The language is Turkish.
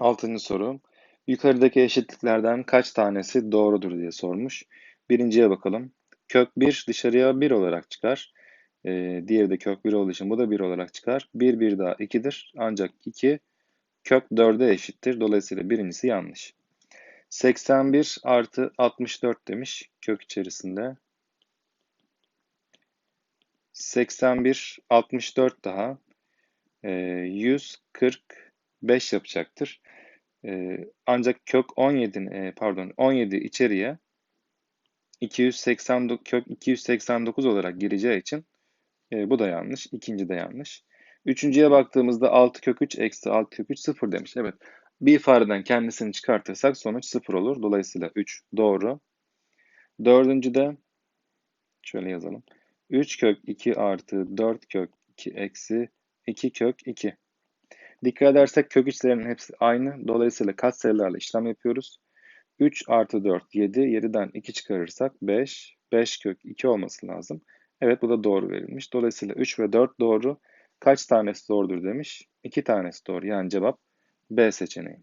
Altıncı soru. Yukarıdaki eşitliklerden kaç tanesi doğrudur diye sormuş. Birinciye bakalım. Kök 1 dışarıya 1 olarak çıkar. Ee, diğeri de kök 1 olduğu için bu da 1 olarak çıkar. 1 1 daha 2'dir. Ancak 2 kök 4'e eşittir. Dolayısıyla birincisi yanlış. 81 artı 64 demiş kök içerisinde. 81, 64 daha. Ee, 140 5 yapacaktır. E, ancak kök 17'nin e, pardon 17 içeriye 289 kök 289 olarak gireceği için e, bu da yanlış. İkinci de yanlış. Üçüncüye baktığımızda 6 kök 3 eksi 6 kök 3 0 demiş. Evet. Bir ifadeden kendisini çıkartırsak sonuç 0 olur. Dolayısıyla 3 doğru. Dördüncü de şöyle yazalım. 3 kök 2 artı 4 kök 2 eksi 2 kök 2. Dikkat edersek kök içlerinin hepsi aynı. Dolayısıyla katsayılarla işlem yapıyoruz. 3 artı 4 7. 7'den 2 çıkarırsak 5. 5 kök 2 olması lazım. Evet bu da doğru verilmiş. Dolayısıyla 3 ve 4 doğru. Kaç tanesi doğrudur demiş. 2 tanesi doğru. Yani cevap B seçeneği.